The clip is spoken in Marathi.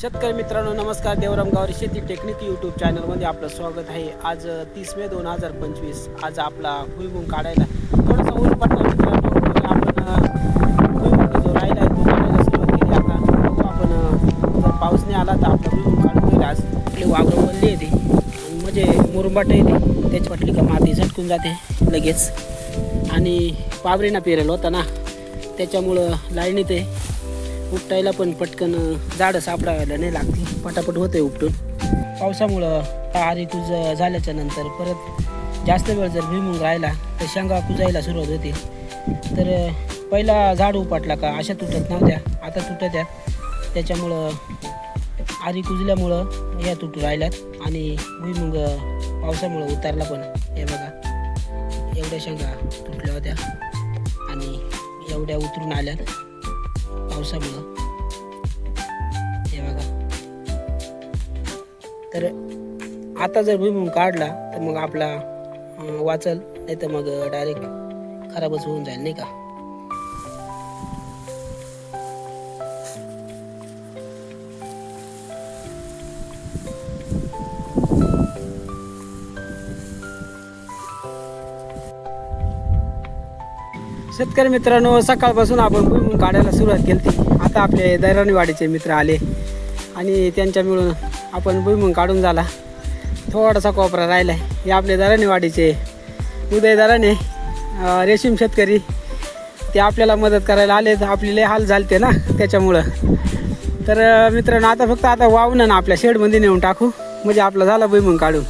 शेतकरी मित्रांनो नमस्कार. देवराम गावरी शेती टेक्निक यूट्यूब चॅनलमध्ये आपलं स्वागत आहे. आज तीस मे दोन हजार पंचवीस. आज आपला भुईमुंग काढायला थोडासा ऊन पडला मित्रांनो. आपण भुईमुंग जो राहिला आहे तो काढायला सुरुवात केली. आता आपण जर पाऊस नाही आला तर आपला भुईमुंग काढून होईल आज आपले वावरं बनली येते म्हणजे मुरुंबाट येते त्याची वाटली का माती झटकून जाते लगेच. आणि पावरीना पेरेल होता ना. त्याच्यामुळं लाईनीत आहे. उपटायला पण पटकन झाडं सापडायला नाही लागते. पटापट होते उपटून. पावसामुळं आरी कुज झाल्याच्यानंतर परत जास्त वेळ जर भुईमुंग राहिला तर शेंगा कुजायला सुरुवात होते. तर पहिला झाड उपटला का अशा तुटत नव्हत्या. आता तुटत आहेत. त्याच्यामुळं आरी कुजल्यामुळं या तुटू राहिल्यात आणि भुईमुंग पावसामुळं उतारला पण. हे बघा एवढ्या शेंगा तुटल्या होत्या आणि एवढ्या उतरून आल्यात. पावसामुळं. हे बघा. तर आता जर भुईमुंग काढला तर मग आपला वाचल नाही तर मग डायरेक्ट खराबच होऊन जाईल नाही का? शेतकरी मित्रांनो सकाळपासून आपण भुईमुंग काढायला सुरुवात केली आता आपले दैरणवाडीचे मित्र आले. आणि त्यांच्या मिळून आपण भुईमुंग काढून झाला. थोडासा कोपरा राहिला आहे हे आपले दैराणीवाडीचे उदय दराने रेशीम शेतकरी. ते आपल्याला मदत करायला आले. तर आपले लय हाल झालते ना त्याच्यामुळं. तर मित्रांनो आता फक्त आता वावणं ना आपल्या शेडमध्ये नेऊन टाकू. म्हणजे आपलं झाला भुईमुंग काढून.